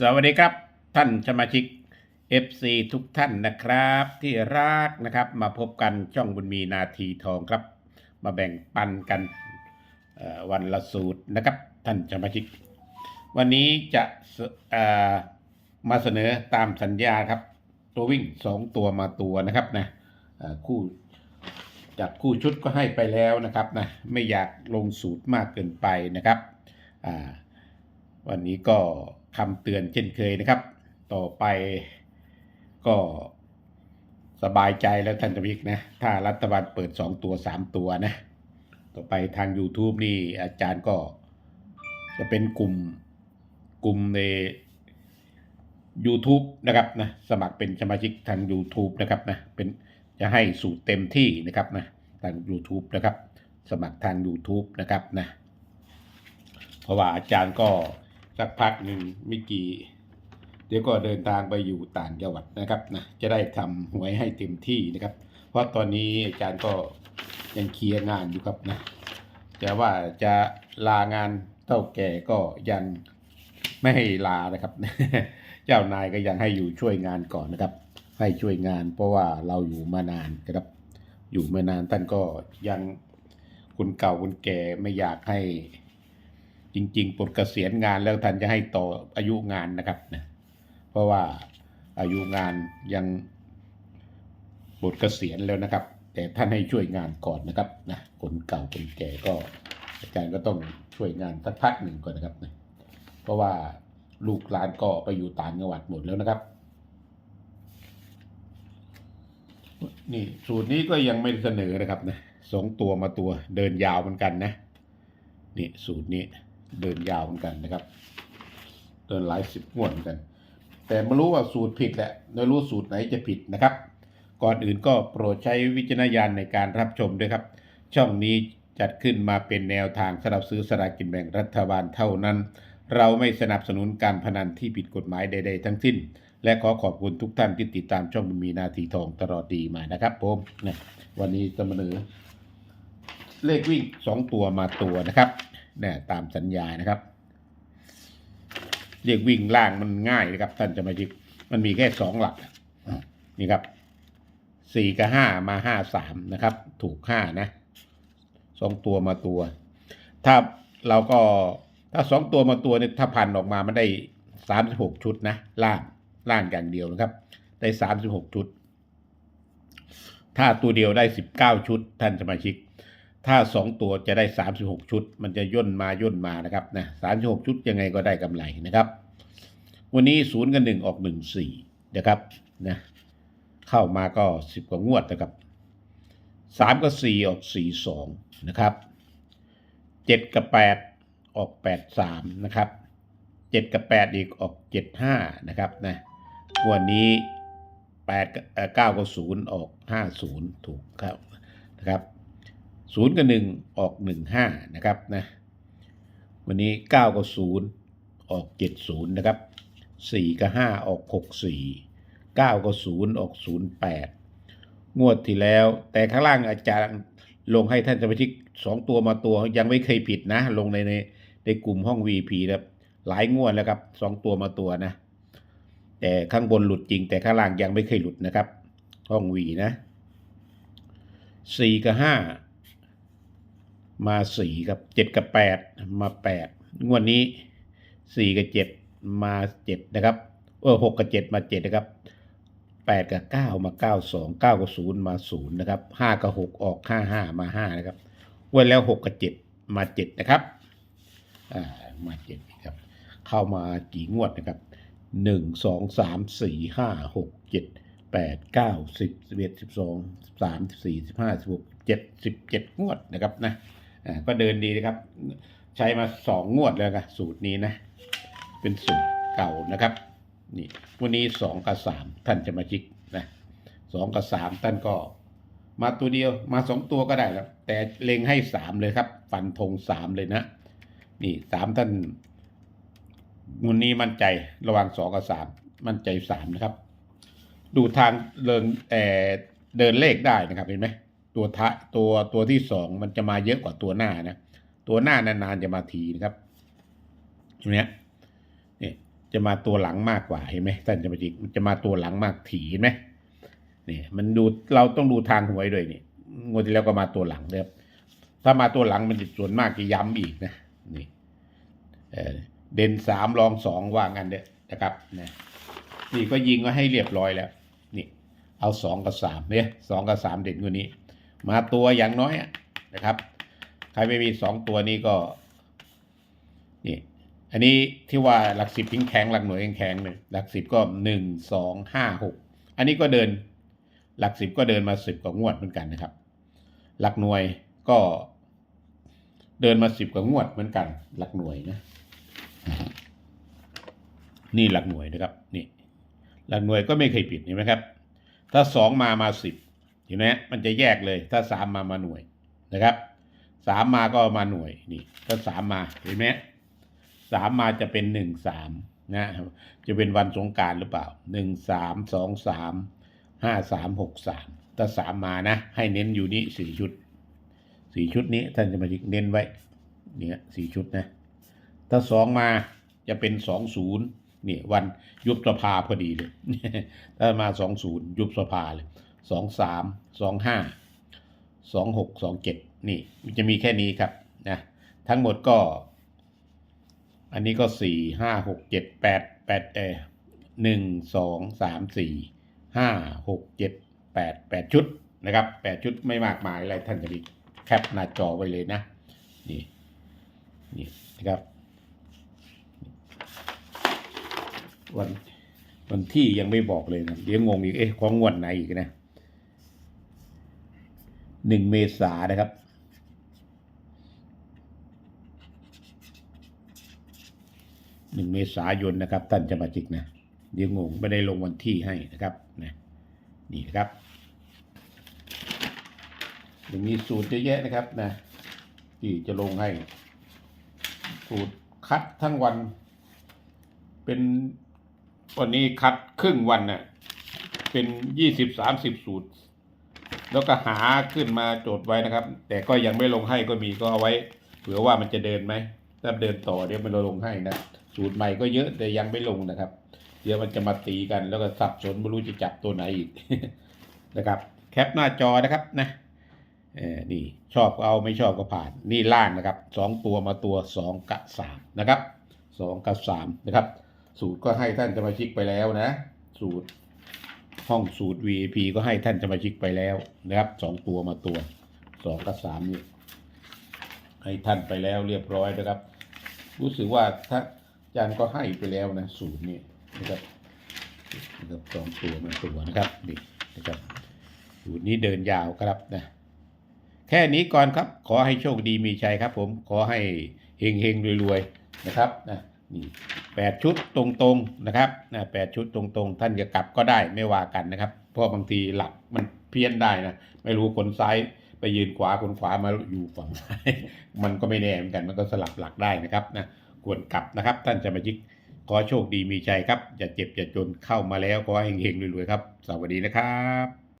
สวัสดีครับท่านสมาชิก FC ทุกท่านนะครับ ที่รักนะครับมาพบกันช่องบุญมีนาทีทองครับ มาแบ่งปันกันวันละสูตรนะครับท่านสมาชิก วันนี้จะมาเสนอตามสัญญาครับ ตัววิ่งสองตัวมาตัวนะครับนะคู่จากคู่ชุดก็ให้ไปแล้วนะครับนะไม่อยากลงสูตรมากเกินไปนะครับวันนี้ก็ คำเตือนเช่นเคยนะครับ ต่อไปก็สบายใจแล้วท่านทวิกนะ ถ้ารัฐบาลเปิด 2 ตัว 3 ตัวนะ ต่อไปทาง YouTube นี่อาจารย์ก็จะเป็นกลุ่มกลุ่มใน YouTube นะครับนะสมัครเป็นสมาชิกทาง YouTube นะครับนะเป็นจะให้สูตรเต็มที่นะครับนะทาง YouTube นะครับ สมัครทาง YouTube นะครับนะเพราะว่าอาจารย์ก็ สักพักหนึ่งไม่กี่เดี๋ยวก็เดินทางไปอยู่ต่างจังหวัดนะครับนะจะได้ทำหวยให้เต็มที่นะครับ เพราะตอนนี้อาจารย์ก็ยังเคลียร์งานอยู่ครับนะจะว่าจะลางานเท่าแก่ก็ยังไม่ให้ลานะครับ เจ้านายก็ยังให้อยู่ช่วยงานก่อนนะครับ ให้ช่วยงาน เพราะว่าเราอยู่มานานนะครับ อยู่มานานท่านก็ยังคุณเก่าคุณแก่ไม่อยากให้ จริงๆปลดเกษียณงานแล้วท่านจะให้ต่ออายุงานนะครับนะเพราะว่าอายุงานยังปลดเกษียณแล้วนะครับ แต่ท่านให้ช่วยงานก่อนนะครับนะคนเก่าคนแก่ก็ อาจารย์ก็ต้องช่วยงานสักพักหนึ่งก่อนนะครับนะเพราะว่าลูกหลานก็ไปอยู่ต่างจังหวัดหมดแล้วนะครับ นี่สูตรนี้ก็ยังไม่เสนอนะครับนะสองตัวมาตัวเดินยาวเหมือนกันนะนี่สูตรนี้ เดินยาวเหมือนกันนะครับ เดินหลายสิบงวดเหมือนกัน แต่ไม่รู้ว่าสูตรผิดแหละไม่รู้สูตรไหนจะผิดนะครับ ก่อนอื่นก็โปรดใช้วิจารณญาณในการรับชมด้วยครับ ช่องนี้จัดขึ้นมาเป็นแนวทางสำหรับซื้อสลากกินแบ่งรัฐบาลเท่านั้น เราไม่สนับสนุนการพนันที่ผิดกฎหมายใดๆทั้งสิ้น และขอขอบคุณทุกท่านที่ติดตามช่องมีนาทีทองตลอดดีมานะครับผมนี่ยวันนี้จะมาเสนอเลขวิ่งสองตัวมาตัวนะครับ เนี่ยตามสัญญานะครับเลขวิ่งล่างมันง่ายนะครับ ท่านจะมาจิกมันมีแค่สองหลักนี่ครับสี่กับห้ามาห้าสามนะครับ ถูกห้านะสองตัวมาตัว ถ้าเราก็ถ้าสองตัวมาตัวเนี่ยถ้าพันออกมามันได้สามสิบหกชุดนะล่างล่างอย่างเดียวนะครับ ได้สามสิบหกชุด ถ้าตัวเดียวได้สิบเก้าชุด ท่านสมาชิก ถ้าสองตัวจะได้สามสิบหกชุด มันจะย่นมาย่นมานะครับนะสามสิบหกชุดยังไงก็ได้กำไรนะครับ วันนี้ศูนย์กับหนึ่งออกหนึ่งสี่นะครับนะเข้ามาก็สิบกว่างวดนะครับสามกับสี่ออกสี่สองนะครับเจ็ดกับแปดออกแปดสามนะครับเจ็ดกับแปดอีกออกเจ็ดห้านะครับนะวันนี้แปดเก้ากับศูนย์ออกห้าศูนย์ถูกครับนะครับ ศูนย์กับหนึ่งออกหนึ่งห้านะครับนะวันนี้เก้ากับศูนย์ออกเจ็ดศูนย์นะครับสี่กับห้าออกหกสี่เก้ากับศูนย์ออกศูนย์แปดงวดที่แล้ว แต่ข้างล่างอาจารย์ลงให้ท่านสมาชิกสองตัวมาตัวยังไม่เคยผิดนะ ลงในในในกลุ่มห้อง VP ครับหลายงวดแล้วครับสองตัวมาตัวนะ แต่ข้างบนหลุดจริง แต่ข้างล่างยังไม่เคยหลุดนะครับ ห้องวีนะสี่กับห้า มาสี่กับเจ็ดกับแปดมาแปดงวดนี้สี่กับเจ็ดมาเจ็ดนะครับเออหกกับเจ็ดมาเจ็ดนะครับแปดกับเก้ามาเก้าสองเก้ากับศูนย์มาศูนย์นะครับห้ากับหกออกห้าห้ามาห้านะครับวันแล้วหกกับเจ็ดมาเจ็ดนะครับอ่ามาเจ็ดครับเข้ามากี่งวดนะครับหนึ่งสองสามสี่ห้าหกเจ็ดแปดเก้าสิบสิบเอ็ดสิบสองสามสิบสี่สิบห้าสิบหกเจ็ดสิบเจ็ดงวดนะครับนะ ก็เดินดีนะครับ ใช้มาสองงวดแล้วนะสูตรนี้นะ เป็นสูตรเก่านะครับ นี่วันนี้สองกับสามท่านจะมาจิกนะสองกับสามท่านก็ มาตัวเดียวมาสองตัวก็ได้แล้วแต่เล็งให้สามเลยครับ ฟันธงสามเลยนะ นี่สามท่านวันนี้มั่นใจระหว่างสองกับสามมั่นใจสามนะครับ ดูทางเดินเออเดินเลขได้นะครับเห็นไหม ตัวท้ายตัวตัวที่สองมันจะมาเยอะกว่าตัวหน้านะ ตัวหน้านานๆจะมาทีนะครับตรงเนี้ยนี่จะมาตัวหลังมากกว่าเห็นไหมท่านจะมาจิกมันจะมาตัวหลังมากถีเห็นไหมนี่มันดูเราต้องดูทางหวยด้วยนี่งวดที่แล้วก็มาตัวหลังนะครับถ้ามาตัวหลังมันจะส่วนมากจะย้ำอีกนะนี่เออเด่นสามรองสองว่างันเด้อนะครับนะนี่ก็ยิงก็ให้เรียบร้อยแล้ว นี่ เอาสองกับสามเนี่ยสองกับสามเด่นกว่านี้ มาตัวอย่างน้อยนะครับ ใครไม่มีสองตัวนี้ก็นี่อันนี้ที่ว่าหลักสิบทิ้งแข็งหลักหน่วยแข็งๆเนี่ยหลักสิบก็หนึ่งสองห้าหกอันนี้ก็เดินหลักสิบก็เดินมาสิบกว่างวดเหมือนกันนะครับ หลักหน่วยก็เดินมาสิบกว่างวดเหมือนกัน หลักหน่วยนะ นี่หลักหน่วยนะครับ นี่ หลักหน่วยก็ไม่เคยผิดเห็นไหมครับ ถ้าสองมามาสิบ เห็นไหมมันจะแยกเลย ถ้าสามมามาหน่วยนะครับสามมาก็มาหน่วยนี่ถ้าสามมาเห็นไหมสามมาจะเป็นหนึ่งสามนะจะเป็นวันสงการหรือเปล่าหนึ่งสามสองสามห้าสามหกสามถ้าสามมานะ ให้เน้นอยู่นี่สี่ชุดสี่ชุดนี้ท่านจะมาเน้นไว้เนี่ยสี่ชุดนะ ถ้าสองมาจะเป็นสองศูนย์เนี่ยวันยุบสภาพอดีเลย ถ้ามาสองศูนย์ยุบสภาเลย สองสามสองห้าสองหกสองเจ็ดนี่มันจะมีแค่นี้ครับนะทั้งหมดก็ อันนี้ก็สี่ห้าหกเจ็ดแปดแปดเอหนึ่งสองสามสี่ห้าหกเจ็ดแปดแปดชุดนะครับแปดชุดไม่มากมายอะไรท่านจะมีแคปหน้าจอไว้เลยนะ นี่นี่นะครับ วันวันที่ยังไม่บอกเลยนะเดี๋ยวงงอีกเอ๊ะของงวดไหนอีกนะ หนึ่งเมษานะครับ หนึ่งเมษายนนะครับ ท่านจะมาจิกนะเดี๋ยวงงไม่ได้ลงวันที่ให้นะครับนะนี่นะครับยังมีสูตรเยอะแยะนะครับนะที่จะลงให้ สูตรคัดทั้งวัน เป็นวันนี้คัดครึ่งวันน่ะเป็นยี่สิบสามสิบสูตร แล้วก็หาขึ้นมาโจทย์ไว้นะครับ แต่ก็ยังไม่ลงให้ก็มีก็เอาไว้เผื่อว่ามันจะเดินไหมถ้าเดินต่อเดี๋ยวมันลงให้นะสูตรใหม่ก็เยอะแต่ยังไม่ลงนะครับ เดี๋ยวมันจะมาตีกันแล้วก็สับสนไม่รู้จะจับตัวไหนอีกนะครับ แคปหน้าจอนะครับนะเออนี่ชอบก็เอาไม่ชอบก็ผ่าน นี่ล่างนะครับสองตัวมาตัวสองกับสามนะครับสองกับสามนะครับ สูตรก็ให้ท่านสมาชิกไปแล้วนะ สูตร ห้องสูตร VIP ก็ให้ท่านสมาชิกไปแล้วนะครับสองตัวมาตัวสองกับสามนี่ให้ท่านไปแล้วเรียบร้อยนะครับ รู้สึกว่าถ้าอาจารย์ก็ให้ไปแล้วนะสูตรนี้นะครับนะครับสองตัวมาตัวนะครับนี่นะครับสูตรนี้เดินยาวครับนะแค่นี้ก่อนครับ ขอให้โชคดีมีชัยครับ ผมขอให้เฮงเฮงรวยๆนะครับนะ นี่แปดชุดตรงๆนะครับนะแปดชุดตรงๆ ท่านจะกลับก็ได้ไม่ว่ากันนะครับ เพราะบางทีหลักมันเพี้ยนได้นะไม่รู้คนซ้ายไปยืนขวาคนขวามาอยู่ฝั่งซ้ายมันก็ไม่แน่เหมือนกันมันก็สลับหลักได้นะครับนะควรกลับนะครับ ท่านจะมายิกขอโชคดีมีชัยครับอย่าเจ็บอย่าจนเข้ามาแล้วขอให้เฮงๆรวยๆครับ สวัสดีนะครับ